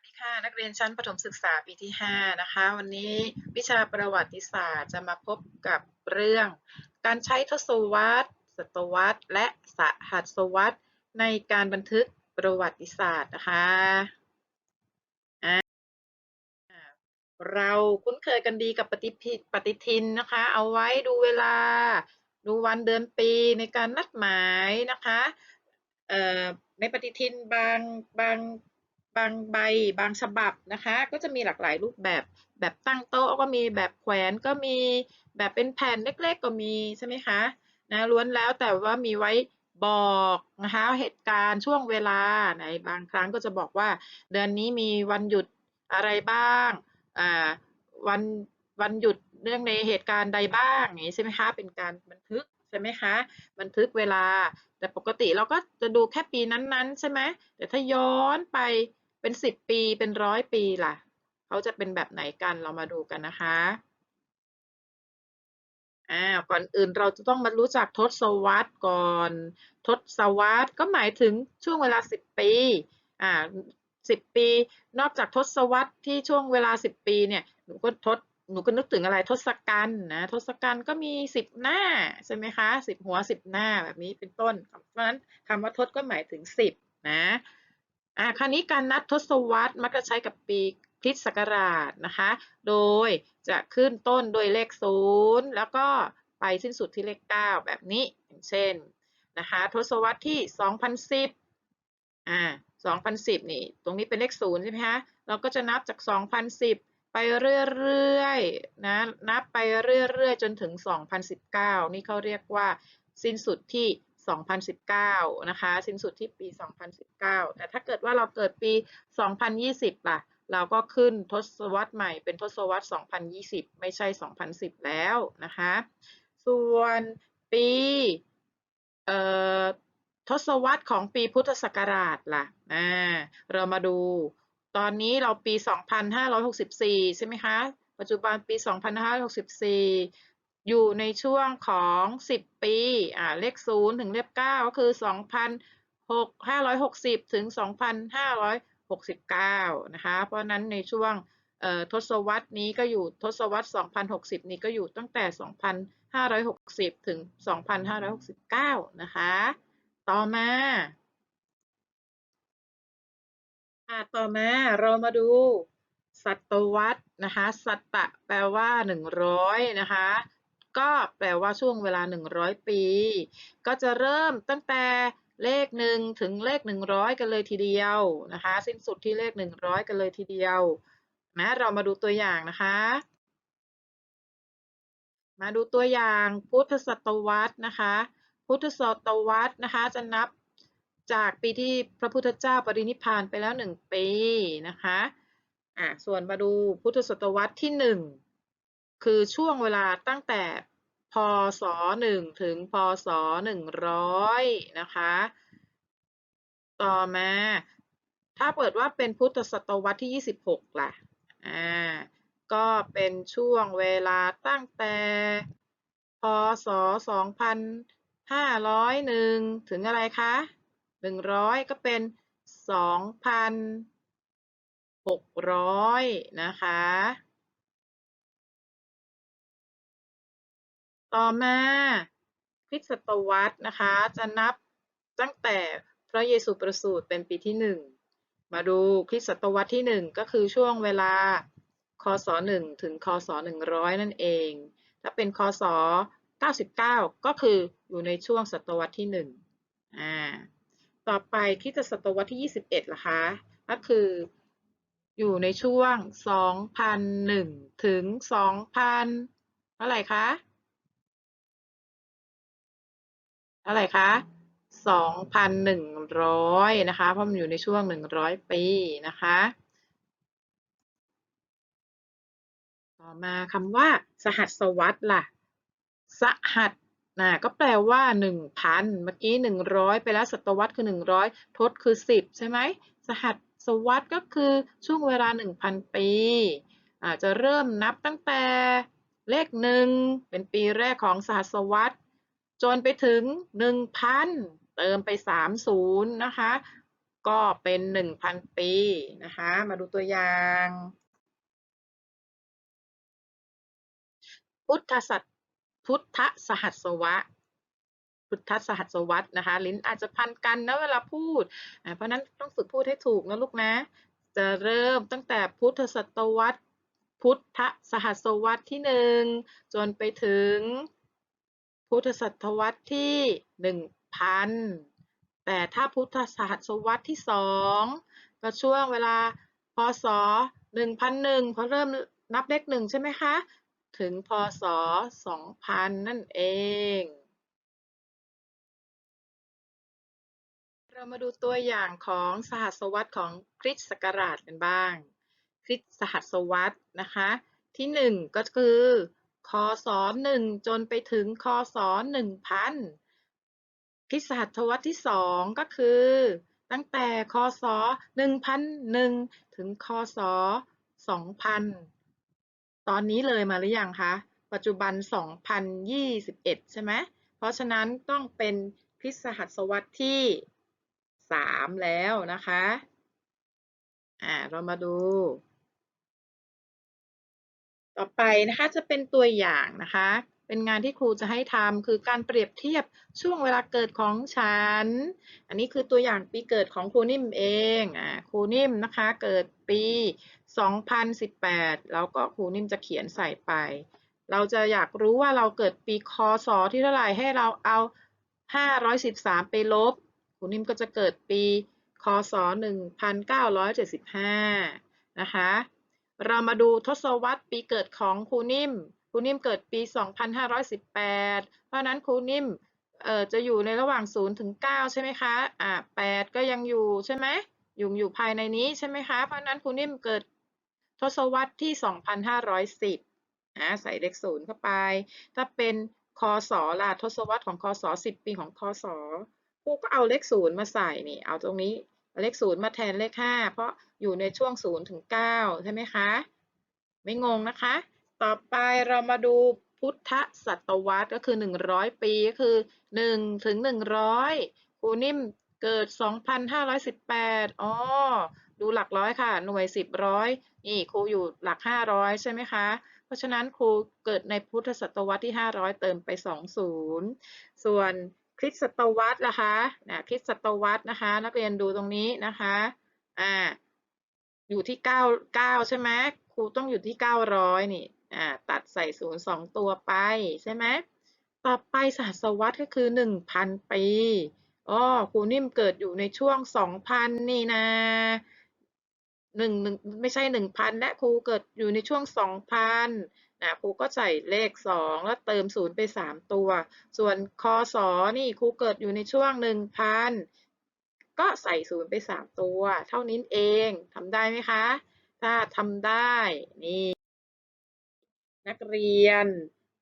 สดีค่ะนักเรียนชั้นประถมศึกษาปีที่ 5 นะคะ วันนี้วิชาประวัติศาสตร์จะมาพบกับเรื่อง การใช้ทศวรรษศตวรรษ และสหัสวรรษในการบันทึกประวัติศาสตร์นะคะเราคุ้นเคยกันดีกับปฏิปฏิทินนะคะ เอาไว้ดูเวลา ดูวันเดือนปีในการนัดหมายนะคะในปฏิทินบางบาง บางใบบางฉบับนะคะ ก็จะมีหลากหลายรูปแบบแบบตั้งโต๊ะก็มีแบบแขวนก็มีแบบเป็นแผ่นเล็กๆ ก็มีใช่ไหมคะนะล้วนแล้วแต่ว่ามีไว้บอกนะคะเหตุการณ์ช่วงเวลาในบางครั้งก็จะบอกว่า เดือนนี้มีวันหยุดอะไรบ้างอ่าวันวันหยุดเรื่องในเหตุการณ์ใดบ้างอย่างนี้ใช่ไหมคะเป็นการบันทึกใช่ไหมคะบันทึกเวลาแต่ปกติเราก็จะดูแค่ปีนั้นๆ ใช่ไหมแต่ถ้าย้อนไป เป็นสิบปีเป็นร้อยปีล่ะ เขาจะเป็นแบบไหนกันเรามาดูกันนะคะอ่าก่อนอื่นเราจะต้องมารู้จักทศวรรษก่อน ทศวรรษก็หมายถึงช่วงเวลาสิบปีอ่าสิบปี นอกจากทศวรรษที่ช่วงเวลาสิบปีเนี่ยหนูก็ทศหนูก็นึกถึงอะไรทศกัณฐ์นะทศกัณฐ์ก็มีสิบหน้าใช่ไหมคะสิบหัวสิบหน้าแบบนี้เป็นต้น เพราะฉะนั้นคำว่าทศก็หมายถึงสิบนะ อ่าคราวนี้การนับทศวรรษมักจะใช้กับปีคริสต์ศักราชนะคะ โดยจะขึ้นต้นด้วยเลขศูนย์แล้วก็ไปสิ้นสุดที่เลขเก้าแบบนี้อย่างเช่นนะคะทศวรรษที่สองพันสิบอ่าสองพันสิบนี่ ตรงนี้เป็นเลขศูนย์ใช่ไหมคะ เราก็จะนับจากสองพันสิบไปเรื่อยๆ นะ นับไปเรื่อยๆ จนถึง 2019 นี่เขาเรียกว่าสิ้นสุดที่ 2019 นะคะ สิ้นสุดที่ปี 2019 แต่ถ้าเกิดว่าเราเกิดปี 2020 ล่ะ เราก็ขึ้นทศวรรษใหม่เป็นทศวรรษ 2020 ไม่ใช่ 2010 แล้วนะคะ ส่วนปีทศวรรษของปีพุทธศักราชล่ะอ่าเรามาดูตอนนี้เราปี 2564 ใช่ไหมคะ ปัจจุบันปี 2564 อยู่ในช่วงของ 10 ปี อ่า เลข 0 ถึงเลข 9 ก็คือ 2,560 ถึง 2,569 นะคะ เพราะนั้นในช่วงทศวรรษนี้ก็อยู่ทศวรรษ 2060 นี้ก็อยู่ตั้งแต่ 2,560 ถึง 2,569 นะคะ ต่อมาต่อมาเรามาดูศตวรรษนะคะ สัตตะแปลว่าหนึ่งร้อยนะคะ ก็แปลว่าช่วงเวลาหนึ่งร้อยปี ก็จะเริ่มตั้งแต่เลขหนึ่งถึงเลขหนึ่งร้อยกันเลยทีเดียวนะคะ สิ้นสุดที่เลขหนึ่งร้อยกันเลยทีเดียวนะเรามาดูตัวอย่างนะคะ มาดูตัวอย่างพุทธศตวรรษนะคะ พุทธศตวรรษนะคะจะนับจากปีที่พระพุทธเจ้าปรินิพานไปแล้วหนึ่งปีนะคะอะส่วนมาดูพุทธศตวรรษที่หนึ่ง คือช่วงเวลาตั้งแต่พศหนึ่งถึงพศหนึ่งร้อยนะคะ ต่อมา ถ้าเปิดว่าเป็นพุทธศตวรรษที่ยี่สิบหกล่ะ อ่า ก็เป็นช่วงเวลาตั้งแต่ พศสองพันห้าร้อยหนึ่งถึงอะไรคะหนึ่งร้อยก็เป็นสองพันหกร้อยนะคะ ต่อมาคริสตศตวรรษนะคะ จะนับตั้งแต่พระเยซูประสูติเป็นปีที่หนึ่งมาดูคริสตศตวรรษที่หนึ่งก็คือช่วงเวลา คศหนึ่งถึง คศหนึ่งร้อยนั่นเอง ถ้าเป็น คศเก้าสิบเก้าก็คืออยู่ในช่วงศตวรรษที่หนึ่งอ่า ต่อไปคริสตศตวรรษที่ 21ล่ะคะ ก็คืออยู่ในช่วง 2001 ถึง 2,000เท่าไหร่คะ ท่าไหร่คะ2,100 นะคะ เพราะมันอยู่ในช่วง 100 ปีนะคะ ต่อมาคำว่า สหัสวรรษล่ะ สหัสนะก็แปลว่าหนึ่งพันเมื่อกี้หนึ่งร้อยไปแล้วศตวรรษคือหนึ่งร้อยทศคือสิบใช่ไหม สหัสวรรษก็คือช่วงเวลาหนึ่งพันปีอาจจะเริ่มนับตั้งแต่เลขหนึ่งเป็นปีแรกของสหัสวรรษ จนไปถึงหนึ่งพันเติมไปสามศูนย์นะคะ ก็เป็น 1,000 ปีนะคะ มาดูตัวอย่าง พุทธศตพุทธสหัสวะพุทธสหัสวรรษนะคะ ลิ้นอาจจะพันกันนะเวลาพูด เพราะฉะนั้นต้องฝึกพูดให้ถูกนะลูกนะ จะเริ่มตั้งแต่พุทธศตวรรษ พุทธสหัสวรรษที่หนึ่งจนไปถึง พุทธศตวรรษที่หนึ่งพันแต่ถ้าพุทธสหัสวรรษที่สองก็ช่วงเวลาพศหนึ่งพันหนึ่งพอเริ่มนับเลขหนึ่งใช่ไหมคะ ถึงพศสองพันนั่นเอง เรามาดูตัวอย่างของสหัสวรรษของคริสต์ศักราชกันบ้าง คริสต์สหัสวรรษนะคะ ที่หนึ่งก็คือ คศหนึ่งจนไปถึงคศหนึ่งพันคริสต์สหัสวรรษที่สองก็คือ ตั้งแต่คศหนึ่งพันหนึ่งถึงคศสองพันตอนนี้เลยมาหรือยังคะ ปัจจุบัน 2021 ใช่ไหม เพราะฉะนั้นต้องเป็นคริสตสหัสวรรษที่ 3 แล้วนะคะ อ่า เรามาดู ต่อไปนะคะจะเป็นตัวอย่างนะคะ เป็นงานที่ครูจะให้ทำคือการเปรียบเทียบช่วงเวลาเกิดของฉัน อันนี้คือตัวอย่างปีเกิดของครูนิ่มเองอ่าครูนิ่มนะคะเกิดปี 2018 แล้วก็ครูนิ่มจะเขียนใส่ไป เราจะอยากรู้ว่าเราเกิดปีคศที่เท่าไหร่ให้เราเอา 513 ไปลบครูนิ่มก็จะเกิดปี คศ 1975 นะคะ เรามาดูทศวรรษปีเกิดของครูนิ่ม ครูนิ่มเกิดปี 2518 เพราะนั้นครูนิ่มเอ่อจะอยู่ในระหว่าง 0 ถึง 9 ใช่ไหมคะ อ่า8ก็ยังอยู่ใช่ไหมอยู่อยู่ภายในนี้ใช่ไหมคะ เพราะนั้นครูนิ่มเกิดทศวรรษที่ 2510อ่าใส่เลขศูนย์เข้าไป ถ้าเป็นคศล่ะทศวรรษของคศ10 ปีของคศครูก็เอาเลขศูนย์มาใส่นี่ เอาตรงนี้ เลขศูนย์มาแทนเลข5เพราะอยู่ในช่วง0ถึง9ใช่ไหมคะ ไม่งงนะคะ ต่อไปเรามาดูพุทธศตวรรษก็คือ100ปีก็คือ1ถึง100ครูนิ่มเกิด2,518อ๋อดูหลักร้อยค่ะ หน่วย10ร้อยนี่ครูอยู่หลัก500ใช่ไหมคะ เพราะฉะนั้นครูเกิดในพุทธศตวรรษที่500เติมไป20ส่วน คริสตศตวรรษล่ะคะนะคริสตศตวรรษนะคะ นักเรียนดูตรงนี้นะคะอ่าอยู่ที่9 9ใช่ไหมครูต้องอยู่ที่900นี่อ่าตัดใส่ศูนย์สองตัวไปใช่ไหมต่อไปสหัสวรรษก็คือ1,000ปีอ๋อครูนิ่มเกิดอยู่ในช่วง2,000นี่นะหนึ่งหนึ่งไม่ใช่หนึ่งพันและครูเกิดอยู่ในช่วงสองพัน นะครูก็ใส่เลขสองแล้วเติมศูนย์ไปสามตัว ส่วนคศนี่ครูเกิดอยู่ในช่วงหนึ่งพันก็ใส่ศูนย์ไปสามตัว เท่านี้เองทำได้ไหมคะ ถ้าทำได้นี่นักเรียน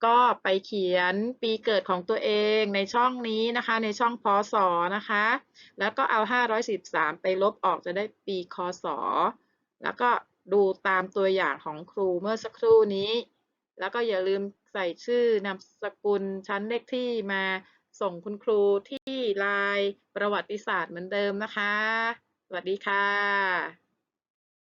ก็ไปเขียนปีเกิดของตัวเองในช่องนี้นะคะ ในช่องพศนะคะ แล้วก็เอา 513 ไปลบออกจะได้ปีคศแล้วก็ดูตามตัวอย่างของครูเมื่อสักครู่นี้ แล้วก็อย่าลืมใส่ชื่อนามสกุลชั้นเลขที่มาส่งคุณครูที่ไลน์ประวัติศาสตร์เหมือนเดิมนะคะ สวัสดีค่ะ